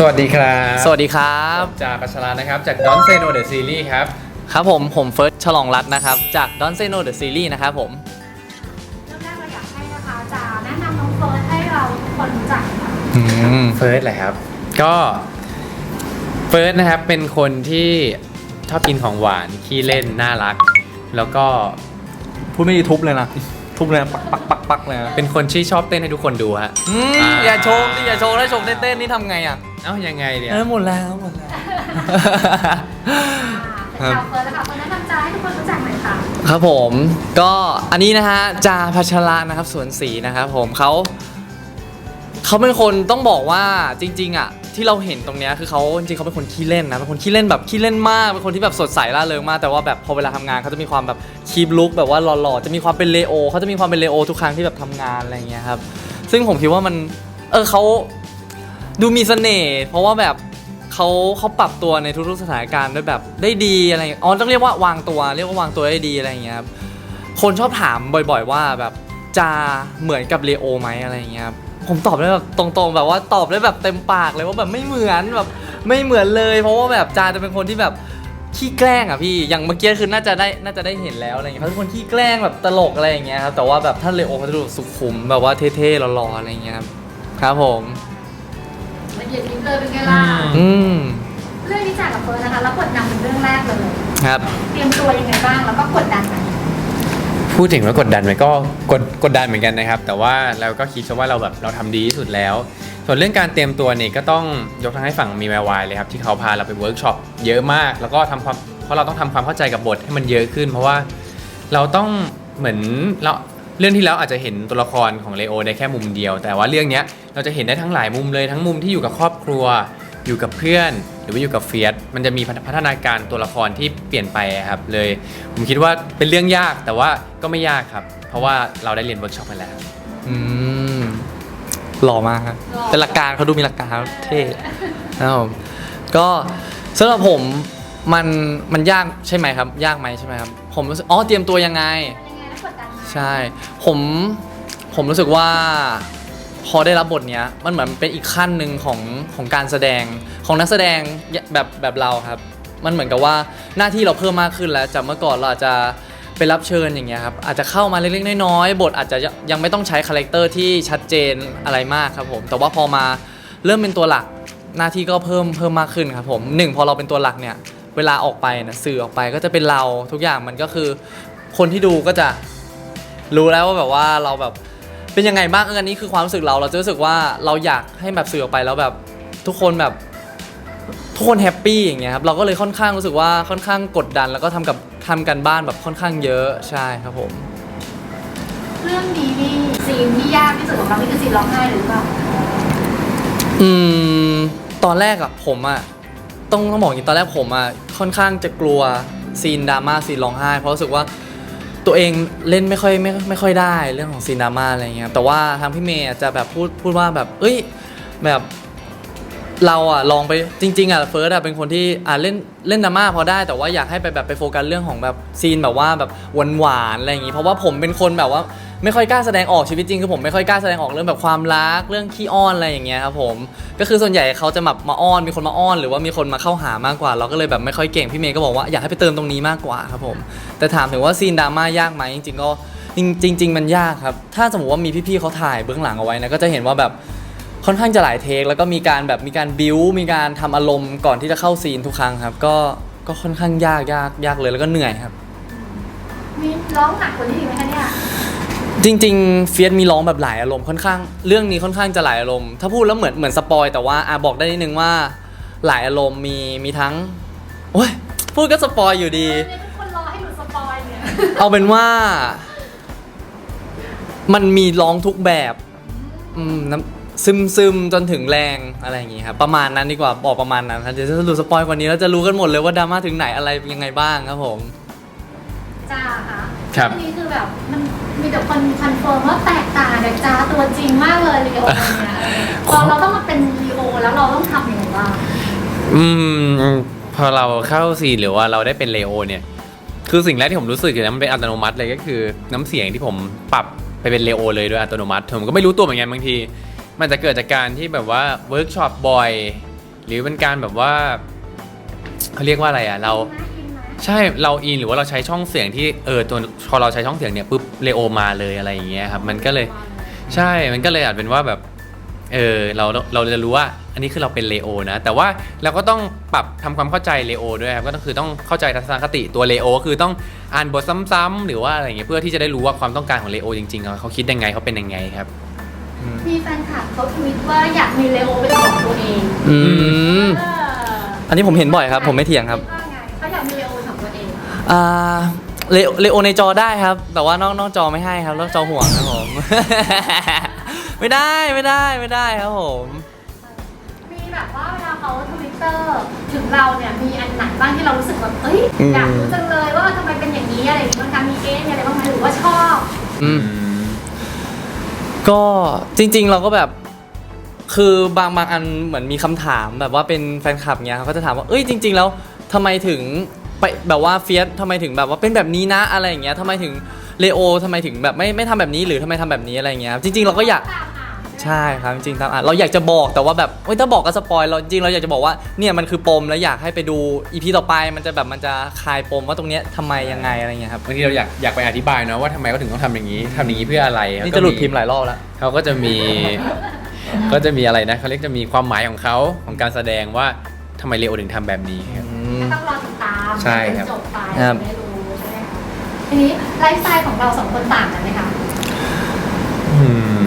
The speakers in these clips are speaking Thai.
สวัสดีครับสวัสดีครับผมจากปัชรานะครับ จาก Don't Say No The Series ครับ ครับผมผมเฟิร์สฉลองรัตน์นะครับ จาก Don't Say No The Series นะครับผม เริ่มแรกเราอยากให้นะคะจะแนะนำน้องเฟิร์สให้เราทุกคนรู้จักค่ะอืมเฟิร์สแหละครับ ก็เฟิร์สนะครับเป็นคนที่ชอบกินของหวานขี้เล่นน่ารัก แล้วก็พูดไม่ดีทุบเลยนะ ทุบเลยนะปักปักปักปักเลยนะ เป็นคนที่ชอบเต้นให้ทุกคนดูฮะ อืมอ่า อย่าโชว์ดิอย่าโชว์ถ้าโชว์เต้นๆนี่ทำไงอะ เอ้ายังไงเนี่ย เออหมดแล้วหมดแล้วอ่าเป็นชาวเฟิร์สแล้วค่ะคนแนะนำจะให้ทุกคนรู้จักหน่อยค่ะ ครับผมก็อันนี้นะฮะจาพัชระนะครับสวนศรีนะครับผมเขาเขาเป็นคนต้องบอกว่าจริงๆอะที่เราเห็นตรงเนี้ยคือเขาจริงๆเขาเป็นคนขี้เล่นนะเป็นคนขี้เล่นแบบขี้เล่นมากเป็นคนที่แบบสดใสร่าเริงมากแต่ว่าแบบพอเวลาทำงานเขาจะมีความแบบคีบลุกแบบว่าหล่อๆจะมีความเป็นเลโอเขาจะมีความเป็นเลโอทุกครั้งที่แบบทำงานอะไรอย่างเงี้ยครับซึ่งผมคิดว่ามันเออเขา ดูมีเสน่ห์เพราะว่าแบบเขาเขาปรับตัวในทุกๆสถานการณ์ได้แบบได้ดีอะไรอย่างเงี้ยอ๋อต้องเรียกว่าวางตัวเรียกว่าวางตัวได้ดีอะไรอย่างเงี้ยครับคนชอบถามบ่อยๆว่าแบบจะเหมือนกับเลโอไหมอะไรอย่างเงี้ยครับผมตอบได้แบบตรงๆแบบว่าตอบได้แบบเต็มปากเลยว่าแบบไม่เหมือนแบบไม่เหมือนเลย เพราะว่าแบบจาจะเป็นคนที่แบบขี้แกล้งอะพี่อย่างเมื่อกี้คือน่าจะได้น่าจะได้เห็นแล้วอะไรอย่างเงี้ยเขาเป็นคนขี้แกล้งแบบตลกอะไรอย่างเงี้ยครับแต่ว่าแบบถ้านเลโอเขาจะดูสุขุมแบบว่าเท่ๆหล่อๆอะไรอย่างเงี้ยครับครับผม เอียดยิบเลยเป็นไงล่ะอืมเรื่องนี้จากกับเฟิร์สนะคะแล้วกดนำเป็นเรื่องแรกเลยครับ เตรียมตัวยังไงบ้างแล้วก็กดดันไหมพูดถึงว่ากดดันไหมก็กดกดดันเหมือนกันนะครับ แต่ว่าเราก็คิดซะว่าเราแบบเราทำดีที่สุดแล้ว ส่วนเรื่องการเตรียมตัวเนี่ยก็ต้องยกทั้งให้ฝั่งมีแวววายเลยครับที่เขาพาเราไปเวิร์กช็อปเยอะมาก แล้วก็ทำความเพราะเราต้องทำความเข้าใจกับบทให้มันเยอะขึ้น เพราะว่าเราต้องเหมือนเราเรื่องที่แล้วอาจจะเห็นตัวละครของเลโอได้แค่มุมเดียว แต่ว่าเรื่องเนี้ย เราจะเห็นได้ทั้งหลายมุมเลยทั้งมุมที่อยู่กับครอบครัว อยู่กับเพื่อน หรือว่าอยู่กับเฟียสมันจะมีพัฒนาการตัวละครที่เปลี่ยนไปครับเลย ผมคิดว่าเป็นเรื่องยากแต่ว่าก็ไม่ยากครับ เพราะว่าเราได้เรียนเวิร์กช็อปมาแล้ว อืมหล่อมากครับเป็นหลักการเขาดูมีหลักการเท่นะครับผมก็สำหรับผมมันมันยากใช่ไหมครับ ยากไหมใช่ไหมครับผมรู้สึกอ๋อเตรียมตัวยังไงยังไงแล้วกดดันไหมใช่ ผมผมรู้สึกว่า พอได้รับบทเนี้ยมันเหมือนเป็นอีกขั้นหนึ่งของของการแสดงของนักแสดงแบบแบบเราครับ มันเหมือนกับว่าหน้าที่เราเพิ่มมากขึ้นแล้วจากเมื่อก่อนเราอาจจะไปรับเชิญอย่างเงี้ยครับอาจจะเข้ามาเล็กๆน้อยๆบทอาจจะยังไม่ต้องใช้คาแรคเตอร์ที่ชัดเจนอะไรมากครับผมแต่ว่าพอมาเริ่มเป็นตัวหลักหน้าที่ก็เพิ่มเพิ่มมากขึ้นครับผมหนึ่งพอเราเป็นตัวหลักเนี่ยเวลาออกไปนะสื่อออกไปก็จะเป็นเราทุกอย่างมันก็คือ คนที่ดูก็จะรู้แล้วว่าแบบว่าเราแบบ เป็นยังไงบ้างเอออันนี้คือความรู้สึกเรา เราจะรู้สึกว่าเราอยากให้แบบสื่อออกไปแล้วแบบทุกคนแบบทุกคนแฮปปี้อย่างเงี้ยครับเราก็เลยค่อนข้างรู้สึกว่าค่อนข้างกดดัน แล้วก็ทำกับทำกันบ้านแบบค่อนข้างเยอะใช่ครับผม เรื่องนี้นี่ซีนที่ยากที่สุดของเรานี่คือซีนร้องไห้หรือเปล่าอืมตอนแรกอะผมอะต้องต้องบอกอย่างนี้ตอนแรกผมอะค่อนข้างจะกลัวซีนดราม่าซีนร้องไห้ เพราะรู้สึกว่า ตัวเองเล่นไม่ค่อยไม่ไม่ค่อยได้เรื่องของซีนดาม่าอะไรเงี้ยแต่ว่าทางพี่เมย์อะจะแบบพูดพูดว่าแบบ เอ้ยแบบเราอะลองไปจริง ๆอะเฟิร์สอะเป็นคนที่อ่าเล่นเล่นดราม่าพอได้แต่ว่าอยากให้ไปแบบไปโฟกัสเรื่องของแบบซีนแบบว่าแบบหวานๆอะไรอย่างงี้เพราะว่าผมเป็นคนแบบว่า ไม่ค่อยกล้าแสดงออกชีวิตจริงคือผมไม่ค่อยกล้าแสดงออกเรื่องแบบความรักเรื่องขี้อ้อนอะไรอย่างเงี้ยครับผมก็คือส่วนใหญ่เขาจะแบบมาอ้อนมีคนมาอ้อน หรือว่ามีคนมาเข้าหามากกว่า เราก็เลยแบบไม่ค่อยเก่งพี่เมย์ก็บอกว่าอยากให้ไปเติมตรงนี้มากกว่าครับผมแต่ถามถึงว่าซีนดราม่ายากไหมจริง ๆ ก็จริงจริงมันยากครับ ถ้าสมมติว่ามีพี่ๆเขาถ่ายเบื้องหลังเอาไว้นะก็จะเห็นว่าแบบค่อนข้างจะหลายเทคแล้วก็มีการแบบมีการบิวมีการทำอารมณ์ก่อนที่จะเข้าซีนทุกครั้งครับ ก็ก็ค่อนข้างยากยากยากเลยแล้วก็เหนื่อยครับ มีร้องหนักกว่านี้อีกไหมคะเนี่ย จริงๆเฟียสมีร้องแบบหลายอารมณ์ค่อนข้าง เรื่องนี้ค่อนข้างจะหลายอารมณ์ ถ้าพูดแล้วเหมือนเหมือนสปอยแต่ว่าอะบอกได้นิดนึงว่าหลายอารมณ์มีมีทั้งโอ้ยพูดก็สปอยอยู่ดีเนี่ยทุกคนรอให้หนูสปอยเนี่ยเอาเป็นว่า มันมีร้องทุกแบบอืมน้ำซึมซึมจนถึงแรงอะไรอย่างงี้ครับประมาณนั้นดีกว่าบอกประมาณนั้นครับเดี๋ยวจะรู้สปอยกว่านี้แล้วจะรู้กันหมดเลยว่าดราม่าถึงไหนอะไรยังไงบ้างครับผม จ้าค่ะ ครับอันนี้คือแบบมันมีแต่คนคอนเฟิร์มว่าแตกต่างจากจ้าตัวจริงมากเลยลีโอเนี่ยพอเราต้องมาเป็นลีโอแล้วเราต้องทำยังไงบ้างอืมพอเราเข้าซีนหรือว่าเราได้เป็นเลโอเนี่ย คือสิ่งแรกที่ผมรู้สึกเลยนะมันเป็นอัตโนมัติเลยก็คือ น้ำเสียงที่ผมปรับไปเป็นเลโอเลยโดยอัตโนมัติผมก็ไม่รู้ตัวเหมือนกันบางที มันจะเกิดจากการที่แบบว่าเวิร์กช็อปบ่อย หรือเป็นการแบบว่าเขาเรียกว่าอะไรอะเราอินไหม ใช่เราอินหรือว่าเราใช้ช่องเสียงที่เออตัวพอเราใช้ช่องเสียงเนี่ยปุ๊บเลโอมาเลยอะไรอย่างเงี้ยครับมันก็เลยใช่มันก็เลยอาจเป็นว่าแบบเออเราเราจะรู้ว่าอันนี้คือเราเป็นเลโอนะ แต่ว่าเราก็ต้องปรับทำความเข้าใจเลโอด้วยครับก็ต้องคือต้องเข้าใจทัศนคติตัวเลโอคือต้องอ่านบทซ้ำๆหรือว่าอะไรอย่างเงี้ยเพื่อที่จะได้รู้ว่าความต้องการของเลโอจริงๆเขาคิดยังไงเขาเป็นยังไงครับมีแฟนคลับเขาทวิตว่าอยากมีเลโอเป็นของตัวเองอืมเอออันนี้ผมเห็นบ่อยครับ ผมไม่เถียงครับดว่าไงเขาอยากมีเลโอเป็นข องตัวเองอ่าเลเลโอในจอได้ครับ แต่ว่านอกนอกจอไม่ให้ครับนอกจอห่วงครับผม ไม่ได้ไม่ได้ไม่ได้ครับผม มีแบบว่าเวลาเขาทวิตเตอร์ถึงเราเนี่ยมีอันไหนบ้างที่เรารู้สึกแบบเอ้ยอืม อยากรู้จังเลยว่าทำไมเป็นอย่างนี้อะไรอย่างนี้บางครั้งมีเอ๊ะมีอะไรบ้างไหมหรือว่าชอบอืม ก็จริงๆเราก็แบบ คือบางบางอันเหมือนมีคำถามแบบว่าเป็นแฟนคลับเงี้ยเขาก็จะถามว่าเอ้ยจริง ๆ แล้วทำไมถึง ไปแบบว่าเฟียสทำไมถึงแบบว่าเป็นแบบนี้นะอะไรอย่างเงี้ยทำไมถึงเลโอทำไมถึงแบบไม่ไม่ทำแบบนี้หรือทำไมทำแบบนี้อะไรอย่างเงี้ยจริงๆเราก็อยาก ตามอ่านใช่ครับจริงๆตามอะเราอยากจะบอกแต่ว่าแบบเฮ้ยถ้าบอกก็สปอยเราจริงๆเราอยากจะบอกว่าเนี่ยมันคือปมแล้วอยากให้ไปดูอีพีต่อไปมันจะแบบมันจะคลายปมว่าตรงเนี้ยทำไมยังไงอะไรเงี้ยครับบางทีเราอยากอยากไปอธิบายเนอะว่าทำไมเขาถึงต้องทำอย่างนี้ทำอย่างนี้เพื่ออะไรนี่จะหลุดพิมพ์หลายรอบแล้วเขาก็จะมี ก็จะมีอะไรนะเขาเรียกจะมีความหมายของเขาของการแสดงว่าทำไมเลโอถึงทำแบบนี้ครับ ก็ต้องรอติดตามใช่ครับจบไปครับได้รู้ใช่ไหมคะทีนี้ไลฟ์สไตล์ของเราสองคนต่างกันไหมคะ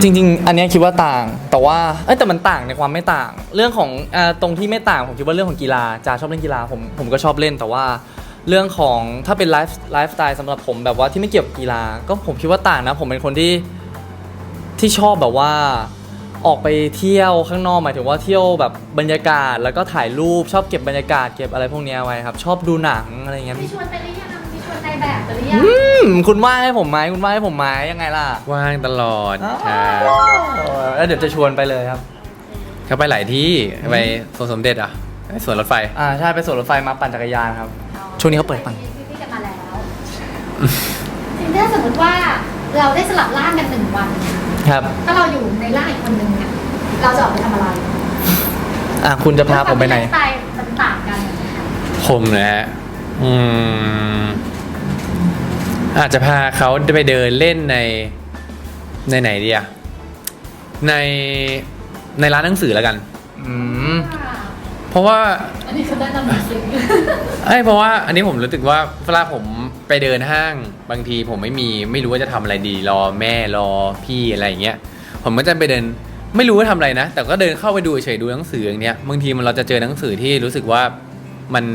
จริง ๆ อันเนี้ยคิดว่าต่าง แต่ว่าเอ้ยแต่มันต่างในความไม่ต่าง เรื่องของอ่าตรงที่ไม่ต่างผมคิดว่าเรื่องของกีฬาจาชอบเล่นกีฬาผมผมก็ชอบเล่น แต่ว่าเรื่องของถ้าเป็นไลฟ์ไลฟ์สไตล์สำหรับผมแบบว่าที่ไม่เกี่ยวกับกีฬาก็ผมคิดว่าต่างนะ ผมเป็นคนที่ที่ชอบแบบว่า ออกไปเที่ยวข้างนอกหมายถึงว่าเที่ยวแบบบรรยากาศ แล้วก็ถ่ายรูปชอบเก็บบรรยากาศเก็บอะไรพวกเนี้ยไว้ครับ ชอบดูหนังอะไรเงี้ยมีชวนไปหรือยังมีชวนในแบบไปหรือยังอืมคุณว่างให้ผมไหมคุณว่างให้ผมไหมยังไงล่ะว่างตลอดครับเออแล้วเดี๋ยวจะชวนไปเลยครับเขาไปหลายที่ไปสวนสมเด็จอะไปสวนรถไฟอ่าใช่ไปสวนรถไฟมาปั่นจักรยานครับ ช่วงนี้เขาเปิดปั่นที่กันมาแล้วทีนี้ถ้าสมมติว่าเราได้สลับร่างกันหนึ่งวัน ครับถ้าเราอยู่ในร่างอีกคนนึงเนี่ยเราจะออกไปทำอะไรอ่าคุณจะพาผมไปไหนสไตล์มันต่างกันนะคะผมนะฮะอืม อาจจะพาเขาไปเดินเล่นในในไหนดีอะในในร้านหนังสือแล้วกัน อืม เพราะว่า อันนี้คือได้นำหนังสือไอ้ยเพราะว่าอันนี้ผมรู้สึกว่าเวลาผมไปเดินห้างบางทีผมไม่มีไม่รู้ว่าจะทำอะไรดีรอแม่รอพี่อะไรอย่างเงี้ยผมก็จะไปเดินไม่รู้ว่าทำอะไรนะ แต่ก็เดินเข้าไปดูเฉยๆดูหนังสืออย่างเนี้ยบางทีมันเราจะเจอหนังสือที่รู้สึกว่ามัน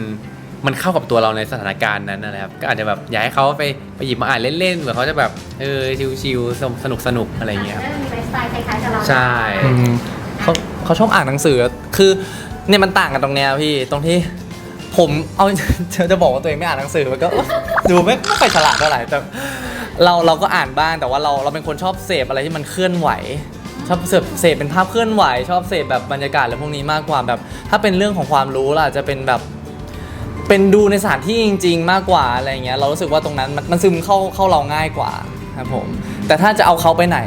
มันเข้ากับตัวเราในสถานการณ์นั้นนะครับ ก็อาจจะแบบอยากให้เขาไปไปหยิบมาอ่านเล่นๆเผื่อเขาจะแบบเออชิลๆสนุกสนุกๆอะไรอย่างเงี้ยครับจจะมีไลฟ์สไตล์คล้ายๆกับเราใช่ อืมเขาเขาชอบอ่านหนังสือ คือ เนี่ยมันต่างกันตรงเนี้ยพี่ตรงที่ผมเอาจะจะบอกว่าตัวเองไม่อ่านหนังสือมันก็ดูไม่ไม่ค่อยฉลาดเท่าไหร่แต่เราเราก็อ่านบ้างแต่ว่าเราเราเป็นคนชอบเสพอะไรที่มันเคลื่อนไหว ชอบเสพเสพเป็นภาพเคลื่อนไหว ชอบเสพแบบบรรยากาศอะไรพวกนี้มากกว่าแบบ ถ้าเป็นเรื่องของความรู้ล่ะจะเป็นแบบ เป็นดูในสถานที่จริง ๆ มากกว่าอะไรเงี้ยเรารู้สึกว่าตรงนั้นมันมันซึมเข้าเข้าเราง่ายกว่าครับผม แต่ถ้าจะเอาเขาไปไหน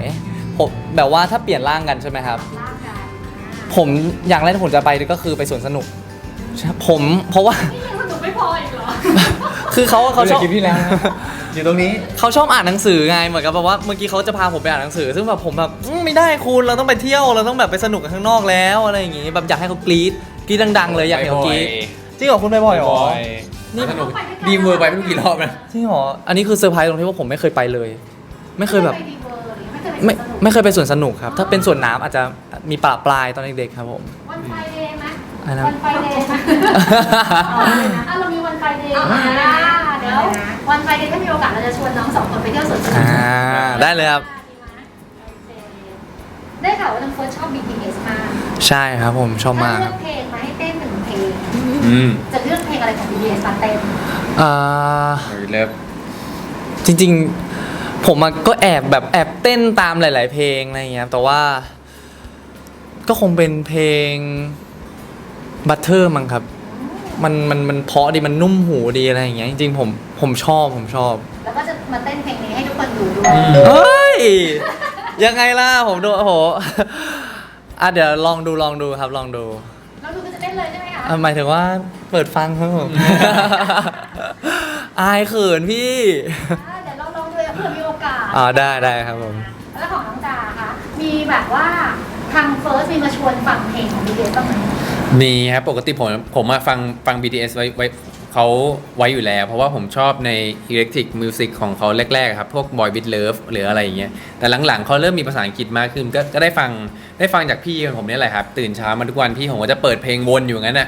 ผมแบบว่าถ้าเปลี่ยนร่างกันใช่ไหมครับร่า ผมอย่างแรกที่ผมจะไปก็คือไปสวนสนุกใช่ผมเพราะว่า นี่ยังสนุกไม่พออีกเหรอ คือเขาเขาชอบคลิปที่แล้วนะอยู่ตรงนี้ เขาชอบอ่านหนังสือไงเหมือนกับแบบว่าเมื่อกี้เขาจะพาผมไปอ่านหนังสือ ซึ่งแบบผมแบบอืมไม่ได้คุณเราต้องไปเที่ยวเราต้องแบบไปสนุกกันข้างนอกแล้วอะไรอย่างงี้แบบอยากให้เขากรี๊ดกรี๊ดดังๆ เลยอยากเห็นเขากรี๊ดจริงเหรอคุณไปบ่อยเหรอ นี่ สนุกดีเวอร์ไปไม่รู้กี่รอบนะจริงเหรออันนี้คือเซอร์ไพรส์ตรงที่ว่าผมไม่เคยไปเลย ไม่เคยแบบ ไม่เคยไปดีเวอร์หรือ ไม่เคยไปไม่สวนสนุกไม่เคยไปสวนสนุกครับ ถ้าเป็นสวนน้ำอาจจะมีปลาปลายตอนเด็กๆครับผม วันไฟเดย์ไหมอะไรนะ วันไฟเดย์ไหมอะเรามีวันไฟเดย์อะเดี๋ยววันไฟเดย์ถ้ามีโอกาสเราจะชวนน้องสองคนไปเที่ยวสวนสนุกอ่าได้เลยครับ ได้ข่าวว่าน้องเฟิร์สชอบ BTS มากใช่ครับผมชอบมากถ้าเลือกเพลงมาให้เต้นหนึ่งเพลง อืมจะเลือกเพลงอะไรของ BTS มาเต้น อ่า เลิฟจริงๆ ผมอะก็แอบแบบแอบเต้นตามหลาย ๆ เพลงอะไรอย่างเงี้ยแต่ว่า ก็คงเป็นเพลงบัตเทอร์มั้งครับ มันมันมันเพราะดีมันนุ่มหูดีอะไรอย่างเงี้ยจริง ๆ ผมผมชอบผมชอบแล้วก็จะมาเต้นเพลงนี้ให้ทุกคนดูด้วยเฮ้ยยังไงล่ะผมดูโอ้โหอะเดี๋ยวลองดูลองดูครับลองดูแล้วดูก็จะเต้นเลยใช่ไหมคะอะหมายถึงว่าเปิดฟังครับผม อายเขินพี่ อ่าเดี๋ยวเราลองดูเผื่อมีโอ กาสอ่าได้ได้ครับผม แล้วของน้องจาคะมีแบบว่าทางเฟิร์สมีมาชวนฟังเพลงของ BTS บ้างไหมมีครับปกติผมผมมาฟังฟัง BTS ไว้ไว้เขาไว้อยู่แล้ว เพราะว่าผมชอบใน Electric Music ของเขาแรกๆครับ พวก Boy with Love หรืออะไรอย่างเงี้ยแต่หลังๆเขาเริ่มมีภาษาอังกฤษมากขึ้นก็ก็ได้ฟังได้ฟังจากพี่ของผมเนี่ยแหละครับ ตื่นเช้ามาทุกวันพี่ผมก็จะเปิดเพลงวนอยู่งั้นน่ะ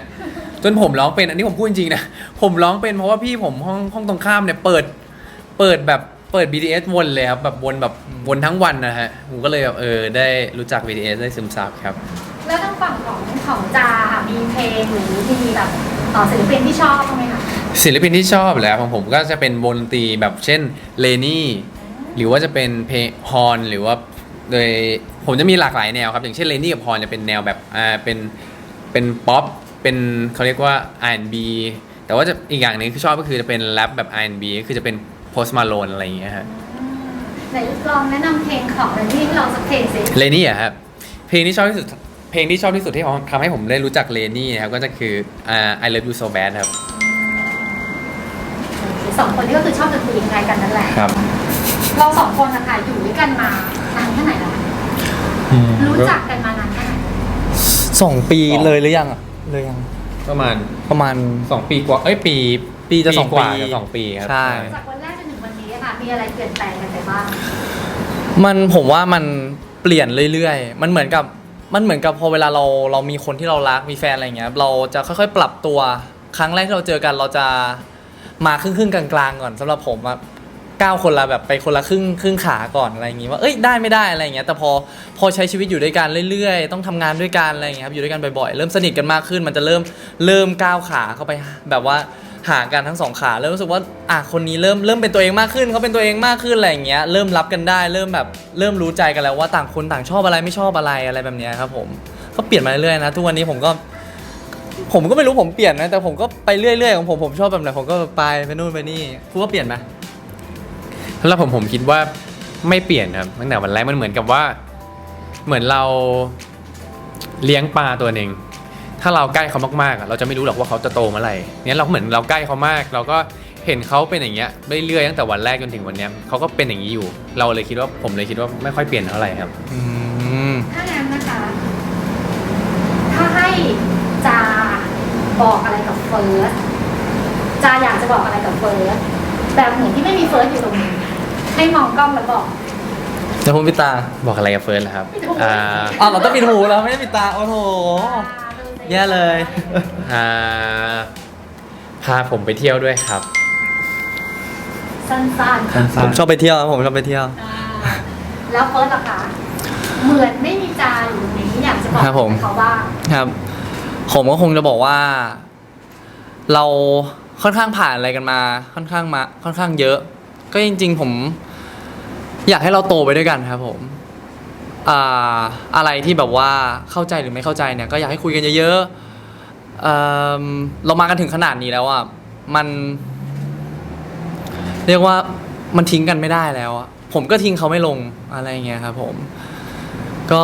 จนผมร้องเป็นอันนี้ผมพูดจริงๆนะผมร้องเป็นเพราะว่าพี่ผมห้องห้องตรงข้ามเนี่ยเปิด เปิดแบบ เปิด BTS วนเลยครับแบบวนแบบวนทั้งวันนะฮะผมก็เลยแบบเออได้รู้จัก BTS ได้ซึมซับครับ แล้วทางฝั่งของของจาค่ะมีเพลงหรือมีแบบต่อศิลปินที่ชอบบ้างไหมคะศิลปินที่ชอบแหล้วของผมก็จะเป็นวงดนตรีแบบเช่นเลนี่หรือว่าจะเป็นเพลงฮอนหรือว่าโดยผมจะมีหลากหลายแนวครับ อย่างเช่นเลนี่กับฮอนจะเป็นแนวแบบอ่าเป็นเป็นป๊อปเป็นเขาเรียกว่า R&B แต่ว่าจะอีกอย่างหนึงที่ชอบก็คือจะเป็นแรปแบบ R&B ก็คือจะเป็น Post Malone อะไรอย่างเงี้ยฮะอืมไหนลองแนะนำเพลงของเรนนี่ให้เราสักเพลงสิเลนี่อะครับเพลงที่ชอบที่สุดเพลงที่ชอบที่สุดที่ทำให้ผมได้รู้จักเลนี่นะครับก็จะคืออ่า I Love You So Bad ครับสองคนนี้ก็คือชอบดนตรีคล้ายกันนั่นแหละ ครับเราสองคนนะคะอยู่ด้วยกันมานานแค่ไหนแล้วคะรู้จักกันมานานแค่ไหนสองปีเลยหรือยังอะเลยยังประมาณประมาณ สองปีกว่าเอ้ยปีปีจะสองกว่าปีจะสองปีครับ ใช่ จากวัน มีอะไรเปลี่ยนแปลงกันไปบ้าง มันผมว่ามันเปลี่ยนเรื่อยๆ มันเหมือนกับมันเหมือนกับพอเวลาเราเรามีคนที่เรารักมีแฟนอะไรเงี้ยเราจะค่อยๆ ปรับตัวครั้งแรกที่เราเจอกันเราจะมาครึ่งครึ่งๆกลางๆก่อนสำหรับผมอะก้าวคนละแบบไปคนละครึ่งครึ่งขาก่อนอะไรอย่างงี้ว่าเอ้ยได้ไม่ได้อะไรอย่างเงี้ยแต่พอพอใช้ชีวิตอยู่ด้วยกันเรื่อยๆ ต้องทำงานด้วยกันอะไรอย่างเงี้ยครับอยู่ด้วยกันบ่อยๆเริ่มสนิทกันมากขึ้น มันจะเริ่มเริ่มก้าวขาเข้าไปแบบว่า หากันทั้งสองขาเริ่มรู้สึกว่าอะคนนี้เริ่มเริ่มเป็นตัวเองมากขึ้นเขาเป็นตัวเองมากขึ้นอะไรอย่างเงี้ยเริ่มรับกันได้เริ่มแบบเริ่มรู้ใจกันแล้วว่าต่างคนต่างชอบอะไรไม่ชอบอะไรอะไรแบบเนี้ยครับผมก็เปลี่ยนมาเรื่อยๆนะทุกวันนี้ผมก็ผมก็ไม่รู้ผมเปลี่ยนนะแต่ผมก็ไปเรื่อยๆของผมผมชอบแบบไหนผมก็ไปไปนู่นไปนี่พูดว่าเปลี่ยนไหมแล้วผมผมคิดว่าไม่เปลี่ยนครับตั้งแต่วันแรกมันเหมือนกับว่า เหมือนเราเลี้ยงปลาตัวหนึ่ง ถ้าเราใกล้เขามากๆอะเราจะไม่รู้หรอกว่าเขาจะโตเมื่อไหร่เนี่ยเราเหมือนเราใกล้เขามาก เราก็เห็นเขาเป็นอย่างเงี้ยเรื่อยๆตั้งแต่วันแรกจนถึงวันเนี้ยเขาก็เป็นอย่างนี้อยู่ เราเลยคิดว่าผมเลยคิดว่าไม่ค่อยเปลี่ยนเท่าไหร่ครับ อืมถ้างั้นนะคะ ถ้าให้จาบอกอะไรกับเฟิร์สจาอยากจะบอกอะไรกับเฟิร์สแบบเหมือนที่ไม่มีเฟิร์สอยู่ตรงนี้ ให้มองกล้องแล้วบอกเดี๋ยวผมปิดตาบอกอะไรกับเฟิร์สล่ะครับปิดหูอ่า อ้าวเราต้องปิดหูแล้วไม่ได้ปิดตา โอ้โห แย่เลยอ่าพาผมไปเที่ยวด้วยครับ สั้นๆผมชอบไปเที่ยวครับผมชอบไปเที่ยว อ่าแล้วเฟิร์สล่ะคะเหมือนไม่มีจาอยู่ตรงนี้อยากจะบอกครับผม เขาบ้างครับ ผมก็คงจะบอกว่า เราค่อนข้างผ่านอะไรกันมา ค่อนข้างมา ค่อนข้างเยอะ ก็จริง ๆ ผม อยากให้เราโตไปด้วยกันครับ ผม อ่าอะไรที่แบบว่าเข้าใจหรือไม่เข้าใจเนี่ยก็อยากให้คุยกันเยอะๆเอิ่มเรามากันถึงขนาดนี้แล้วอะมัน เรียกว่ามันทิ้งกันไม่ได้แล้วอะผมก็ทิ้งเขาไม่ลงอะไรอย่างเงี้ยครับ ผม ก็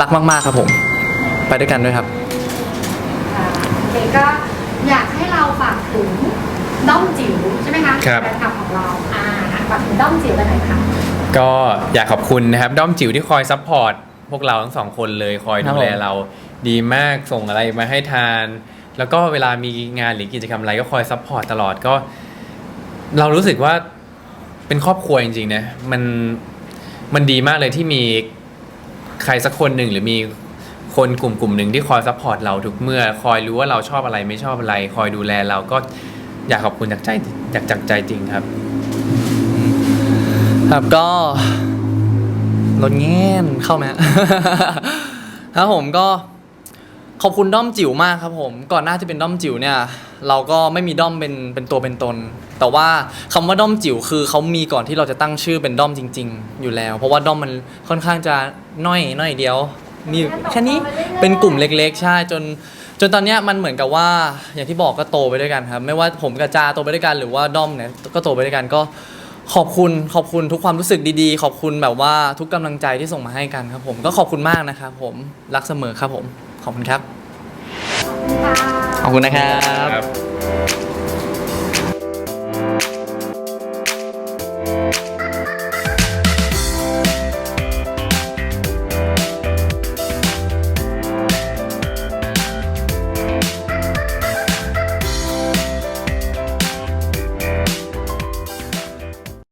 รักมากๆครับผม ไปด้วยกันด้วยครับ ค่ะโอเคก็อยากให้เราฝากถึงด้อมจิ๋วใช่ไหมคะครับ แฟนคลับของเราอ่าฝากถึงด้อมจิ๋วกันหน่อยค่ะ ก็อยากขอบคุณนะครับ ด้อมจิ๋วที่คอยซัพพอร์ตพวกเราทั้งสองคนเลยคอยดูแลเราดีมากส่งอะไรมาให้ทาน แล้วก็เวลามีงานหรือกิจกรรมอะไรก็คอยซัพพอร์ตตลอดก็ เรารู้สึกว่าเป็นครอบครัวจริงๆนะมันมันดีมากเลยที่มีใครสักคนหนึ่งหรือมีคนกลุ่มกลุ่มหนึ่งที่คอยซัพพอร์ตเราทุกเมื่อ คอยรู้ว่าเราชอบอะไรไม่ชอบอะไร คอยดูแลเราก็อยากขอบคุณจากใจจากจากใจจริงครับ ครับก็รถแง่นเข้าไหมฮะครับผมก็ขอบคุณด้อมจิ๋วมากครับผม ก่อนหน้าที่เป็นด้อมจิ๋วเนี่ย เราก็ไม่มีด้อมเป็นเป็นตัวเป็นตน แต่ว่าคำว่าด้อมจิ๋วคือเขามีก่อนที่เราจะตั้งชื่อเป็นด้อมจริง ๆ อยู่แล้ว เพราะว่าด้อมมันค่อนข้างจะน้อยน้อยเดียว มีแค่นี้เป็นกลุ่มเล็ก ๆ ใช่จน จนตอนเนี้ยมันเหมือนกับว่าอย่างที่บอกก็โตไปด้วยกันครับ ไม่ว่าผมกับจาโตไปด้วยกันหรือว่าด้อมเนี่ยก็โตไปด้วยกันก็ ขอบคุณขอบคุณทุกความรู้สึกดีๆ ขอบคุณแบบว่าทุกกำลังใจที่ส่งมาให้กันครับผม ก็ขอบคุณมากนะครับผมรักเสมอครับผม ขอบคุณครับ ขอบคุณนะครับ